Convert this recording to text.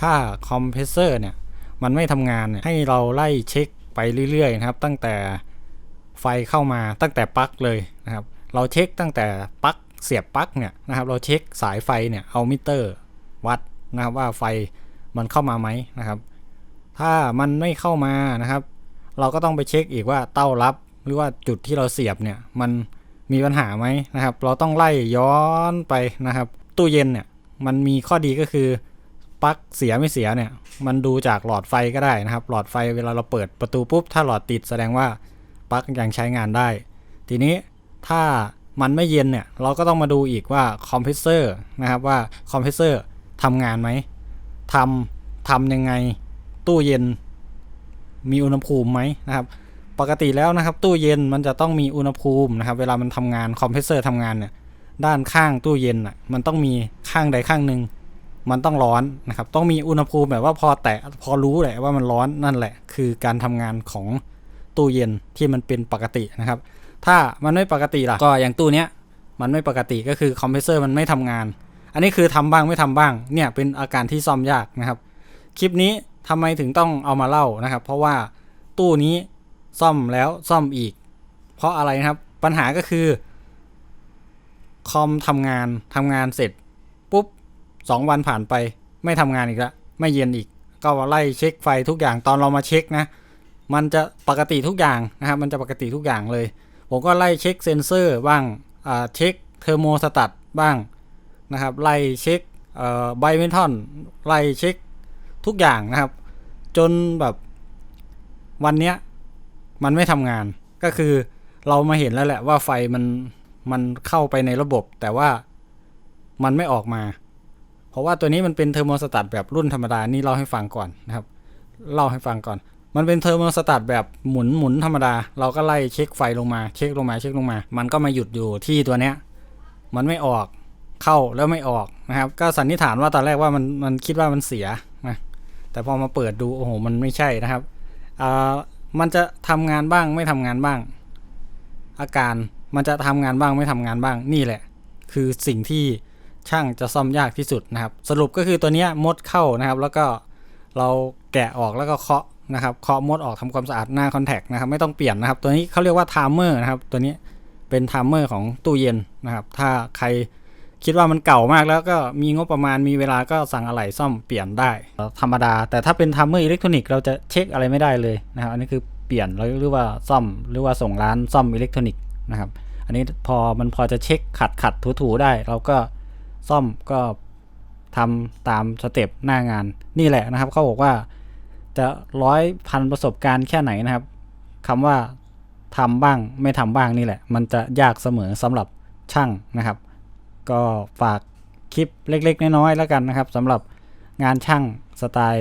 ถ้าคอมเพรสเซอร์เนี่ยมันไม่ทำงานเนี่ยให้เราไล่เช็คไปเรื่อยๆนะครับ ตั้งแต่ไฟเข้ามาตั้งแต่ปลั๊กเลยนะครับ เราเช็คตั้งแต่ปลั๊กเสียบปลั๊กเนี่ยนะครับ เราเช็คสายไฟเนี่ยเอามิเตอร์วัดนะครับว่าไฟมันเข้ามาไหมนะครับ ถ้ามันไม่เข้ามานะครับ เราก็ต้องไปเช็คอีกว่าเต้ารับหรือว่าจุดที่เราเสียบเนี่ยมันมีปัญหาไหมนะครับ เราต้องไล่ย้อนไปนะครับ ตู้เย็นเนี่ยมันมีข้อดีก็คือ ปลั๊กเสียไม่เสียเนี่ย มันดูจากหลอดไฟก็ได้นะครับ หลอดไฟเวลาเราเปิดประตูปุ๊บ ถ้าหลอดติดแสดงว่าปลั๊กยังใช้งานได้ ทีนี้ถ้ามันไม่เย็นเนี่ย เราก็ต้องมาดูอีกว่าคอมเพรสเซอร์นะครับว่าคอมเพรสเซอร์ทำงานไหมทำทำยังไงตู้เย็น มีอุณหภูมิไหมนะครับ ปกติแล้วนะครับ ตู้เย็นมันจะต้องมีอุณหภูมินะครับ เวลามันทำงานคอมเพรสเซอร์ทำงานเนี่ยด้านข้างตู้เย็นอะมันต้องมีข้างใดข้างหนึ่ง มันต้องร้อนนะครับ ต้องมีอุณหภูมิแบบว่าพอแตะพอรู้แหละว่ามันร้อนนั่นแหละ คือการทำงานของตู้เย็นที่มันเป็นปกตินะครับ ถ้ามันไม่ปกติล่ะ ก็อย่างตู้เนี้ยมันไม่ปกติก็คือคอมเพรสเซอร์มันไม่ทำงาน อันนี้คือทำบ้างไม่ทำบ้าง เนี่ยเป็นอาการที่ซ่อมยากนะครับ คลิปนี้ทำไมถึงต้องเอามาเล่านะครับ เพราะว่าตู้นี้ซ่อมแล้วซ่อมอีก เพราะอะไรนะครับ ปัญหาก็คือคอมทำงานทำงานเสร็จ สองวันผ่านไป ไม่ทำงานอีกแล้วไม่เย็นอีก ก็ไล่เช็คไฟทุกอย่างตอนเรามาเช็คนะ มันจะปกติทุกอย่างนะครับ มันจะปกติทุกอย่างเลย ผมก็ไล่เช็คเซนเซอร์บ้างอ่าเช็คเทอร์โมสตัตบ้างนะครับ ไล่เช็คเอ่อไบเมทอนไล่เช็คทุกอย่างนะครับ จนแบบวันเนี้ยมันไม่ทำงานก็คือเรามาเห็นแล้วแหละว่าไฟมันมันเข้าไปในระบบ แต่ว่ามันไม่ออกมา เพราะว่าตัวนี้มันเป็นเทอร์โมสตัตแบบรุ่นธรรมดา นี่เล่าให้ฟังก่อนนะครับ เล่าให้ฟังก่อน มันเป็นเทอร์โมสตัตแบบหมุนหมุนธรรมดา เราก็ไล่เช็คไฟลงมา เช็คลงมา เช็คลงมา มันก็มาหยุดอยู่ที่ตัวเนี้ย มันไม่ออก เข้าแล้วไม่ออกนะครับ ก็สันนิษฐานว่าตอนแรกว่ามันมันคิดว่ามันเสียนะ แต่พอมาเปิดดู โอ้โห มันไม่ใช่นะครับอ่ามันจะทำงานบ้างไม่ทำงานบ้าง อาการมันจะทำงานบ้างไม่ทำงานบ้าง นี่แหละ คือสิ่งที่ ช่างจะซ่อมยากที่สุดนะครับ สรุปก็คือตัวนี้มดเข้านะครับ แล้วก็เราแกะออกแล้วก็เคาะนะครับเคาะมดออกทำความสะอาดหน้าคอนแทคนะครับไม่ต้องเปลี่ยนนะครับ ตัวนี้เขาเรียกว่าไทม์เมอร์นะครับตัวนี้เป็นไทม์เมอร์ของตู้เย็นนะครับ ถ้าใครคิดว่ามันเก่ามากแล้วก็มีงบประมาณมีเวลาก็สั่งอะไหล่ซ่อมเปลี่ยนได้ธรรมดา แต่ถ้าเป็นทัมเมอร์อิเล็กทรอนิกส์เราจะเช็คอะไรไม่ได้เลยนะครับอันนี้คือเปลี่ยนหรือว่าซ่อมหรือว่าส่งร้านซ่อมอิเล็กทรอนิกส์นะครับ อันนี้พอมันพอจะเช็คขัดขัดถูถูๆได้ เราก็ ซ่อมก็ทำตามสเต็ปหน้างานนี่แหละนะครับเขาบอกว่าจะร้อยพันประสบการณ์แค่ไหนนะครับคำว่าทำบ้างไม่ทำบ้างนี่แหละ มันจะยากเสมอสำหรับช่างนะครับ ก็ฝากคลิปเล็กๆ น้อยๆแล้วกันนะครับสำหรับงานช่างสไตล์